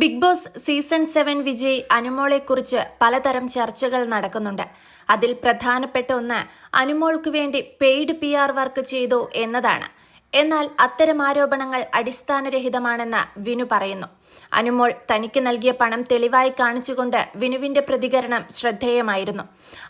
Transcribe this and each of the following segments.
Bigg Boss season seven Vijay അനുമോളെക്കുറിച്ച് പലതരം ചർച്ചകൾ നടക്കുന്നുണ്ട്. അതിൽ പ്രധാനപ്പെട്ട ഒന്ന് അനുമോൾക്ക് വേണ്ടി പെയ്ഡ് പി ആർ വർക്ക് ചെയ്തു എന്നതാണ്. എന്നാൽ അത്തരം ആരോപണങ്ങൾ അടിസ്ഥാനരഹിതമാണെന്ന് വിനു പറയുന്നു. അനുമോൾ തനിക്ക് നൽകിയ പണം തെളിവായി കാണിച്ചുകൊണ്ട് വിനുവിന്റെ പ്രതികരണം ശ്രദ്ധേയമായിരുന്നു.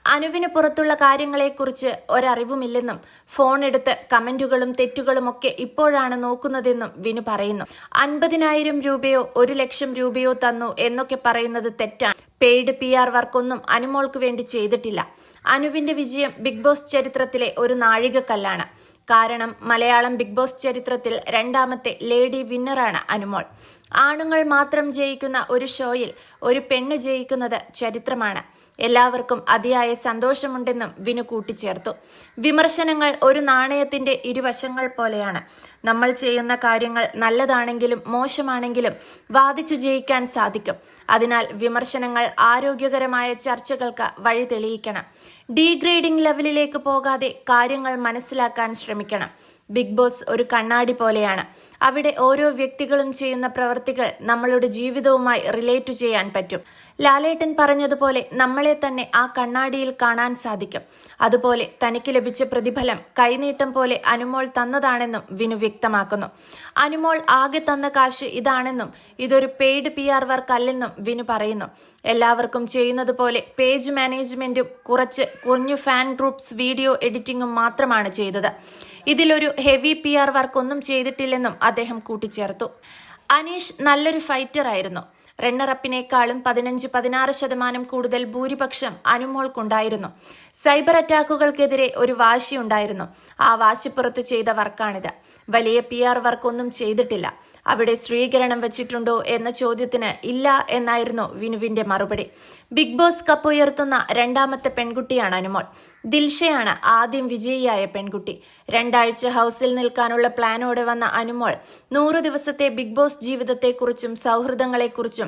അനുവിന് പുറത്തുള്ള കാര്യങ്ങളെക്കുറിച്ച് ഒരറിവുമില്ലെന്നും ഫോൺ എടുത്ത് കമന്റുകളും തെറ്റുകളുമൊക്കെ ഇപ്പോഴാണ് നോക്കുന്നതെന്നും വിനു പറയുന്നു. അൻപതിനായിരം രൂപയോ ഒരു ലക്ഷം രൂപയോ തന്നു എന്നൊക്കെ പറയുന്നത് തെറ്റാണ്. പെയ്ഡ് പി ആർ വർക്കൊന്നും അനുമോൾക്ക് വേണ്ടി ചെയ്തിട്ടില്ല. അനുവിന്റെ വിജയം ബിഗ് ബോസ് ചരിത്രത്തിലെ ഒരു നാഴികക്കല്ലാണ്. കാരണം മലയാളം ബിഗ് ബോസ് ചരിത്രത്തിൽ രണ്ടാമത്തെ ലേഡി വിന്നറാണ് അനുമോൾ. ആണുങ്ങൾ മാത്രം ജയിക്കുന്ന ഒരു ഷോയിൽ ഒരു പെണ്ണ് ജയിക്കുന്നത് ചരിത്രമാണ്. എല്ലാവർക്കും അതിയായ സന്തോഷമുണ്ടെന്നും വിനു കൂട്ടിച്ചേർത്തു. വിമർശനങ്ങൾ ഒരു നാണയത്തിന്റെ ഇരുവശങ്ങൾ പോലെയാണ്. നമ്മൾ ചെയ്യുന്ന കാര്യങ്ങൾ നല്ലതാണെങ്കിലും മോശമാണെങ്കിലും വാദിച്ചു ജയിക്കാൻ സാധിക്കും. അതിനാൽ വിമർശനങ്ങൾ ആരോഗ്യകരമായ ചർച്ചകൾക്ക് വഴി തെളിയിക്കണം. ഡീഗ്രേഡിംഗ് ലെവലിലേക്ക് പോകാതെ കാര്യങ്ങൾ മനസ്സിലാക്കാൻ ശ്രമിക്കണം. ബിഗ് ബോസ് ഒരു കണ്ണാടി പോലെയാണ്. അവിടെ ഓരോ വ്യക്തികളും ചെയ്യുന്ന പ്രവർത്തികൾ നമ്മളുടെ ജീവിതവുമായി റിലേറ്റ് ചെയ്യാൻ പറ്റും. ലാലേട്ടൻ പറഞ്ഞതുപോലെ നമ്മളെ തന്നെ ആ കണ്ണാടിയിൽ കാണാൻ സാധിക്കും. അതുപോലെ തനിക്ക് ലഭിച്ച പ്രതിഫലം കൈനീട്ടം പോലെ അനുമോൾ തന്നതാണെന്നും വിനു വ്യക്തമാക്കുന്നു. അനുമോൾ ആകെ തന്ന കാശ് ഇതാണെന്നും ഇതൊരു പെയ്ഡ് പി ആർ വർക്ക് അല്ലെന്നും വിനു പറയുന്നു. എല്ലാവർക്കും ചെയ്യുന്നത് പോലെ പേജ് മാനേജ്മെന്റും കുറച്ച് കുറഞ്ഞു ഫാൻ ഗ്രൂപ്പ്സ് വീഡിയോ എഡിറ്റിംഗും മാത്രമാണ് ചെയ്തത്. ഇതിലൊരു ഹെവി പി ആർ വർക്ക് ഒന്നും ചെയ്തിട്ടില്ലെന്നും അദ്ദേഹം കൂട്ടിച്ചേർത്തു. അനീഷ് നല്ലൊരു ഫൈറ്റർ ആയിരുന്നു. റണ്ണറപ്പിനേക്കാളും പതിനഞ്ച് പതിനാറ് ശതമാനം കൂടുതൽ ഭൂരിപക്ഷം അനുമോൾക്കുണ്ടായിരുന്നു. സൈബർ അറ്റാക്കുകൾക്കെതിരെ ഒരു വാശിയുണ്ടായിരുന്നു. ആ വാശിപ്പുറത്ത് ചെയ്ത വർക്കാണിത്. വലിയ പി ആർ വർക്കൊന്നും ചെയ്തിട്ടില്ല. അവിടെ സ്ത്രീകരണം വെച്ചിട്ടുണ്ടോ എന്ന ചോദ്യത്തിന് ഇല്ല എന്നായിരുന്നു വിനുവിന്റെ മറുപടി. ബിഗ് ബോസ് കപ്പ് ഉയർത്തുന്ന രണ്ടാമത്തെ പെൺകുട്ടിയാണ് അനുമോൾ. ദിൽഷയാണ് ആദ്യം വിജയിയായ പെൺകുട്ടി. രണ്ടാഴ്ച ഹൗസിൽ നിൽക്കാനുള്ള പ്ലാനോടെ വന്ന അനുമോൾ നൂറു ദിവസത്തെ ബിഗ് ബോസ് ജീവിതത്തെക്കുറിച്ചും സൗഹൃദങ്ങളെക്കുറിച്ചും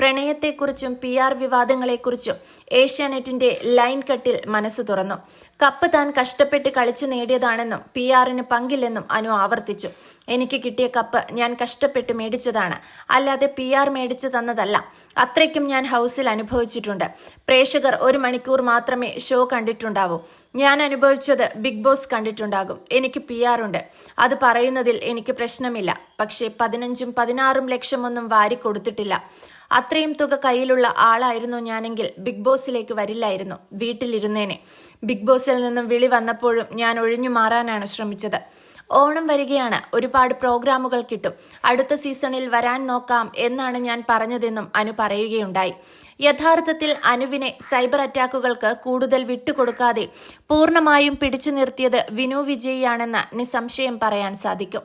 പ്രണയത്തെക്കുറിച്ചും പി ആർ വിവാദങ്ങളെക്കുറിച്ചും ഏഷ്യാനെറ്റിന്റെ ലൈൻ കട്ടിൽ മനസ്സു തുറന്നു. കപ്പ് താൻ കഷ്ടപ്പെട്ട് കളിച്ചു നേടിയതാണെന്നും പി ആറിന് പങ്കില്ലെന്നും അനു ആവർത്തിച്ചു. എനിക്ക് കിട്ടിയ കപ്പ് ഞാൻ കഷ്ടപ്പെട്ട് മേടിച്ചതാണ്. അല്ലാതെ പി ആർ മേടിച്ചു തന്നതല്ല. അത്രയ്ക്കും ഞാൻ ഹൗസിൽ അനുഭവിച്ചിട്ടുണ്ട്. പ്രേക്ഷകർ ഒരു മണിക്കൂർ മാത്രമേ ഷോ കണ്ടിട്ടുണ്ടാവൂ. ഞാൻ അനുഭവിച്ചത് ബിഗ് ബോസ് കണ്ടിട്ടുണ്ടാകും. എനിക്ക് പി ആർ ഉണ്ട്. അത് പറയുന്നതിൽ എനിക്ക് പ്രശ്നമില്ല. പക്ഷേ പതിനഞ്ചും പതിനാറും ലക്ഷമൊന്നും വാരി കൊടുത്തിട്ടില്ല. അത്രയും തുക കയ്യിലുള്ള ആളായിരുന്നു ഞാനെങ്കിൽ ബിഗ് ബോസിലേക്ക് വരില്ലായിരുന്നു വീട്ടിലിരുന്നേനെ. ബിഗ് ബോസിൽ നിന്നും വിളി വന്നപ്പോഴും ഞാൻ ഒഴിഞ്ഞു മാറാനാണ് ശ്രമിച്ചത്. ഓണം വരികയാണ് ഒരുപാട് പ്രോഗ്രാമുകൾ കിട്ടും അടുത്ത സീസണിൽ വരാൻ നോക്കാം എന്നാണ് ഞാൻ പറഞ്ഞതെന്നും അനു പറയുകയുണ്ടായി. യഥാർത്ഥത്തിൽ അനുവിനെ സൈബർ അറ്റാക്കുകൾക്ക് കൂടുതൽ വിട്ടുകൊടുക്കാതെ പൂർണമായും പിടിച്ചു നിർത്തിയത് വിനു വിജയിയാണെന്ന് നിസ്സംശയം പറയാൻ സാധിക്കും.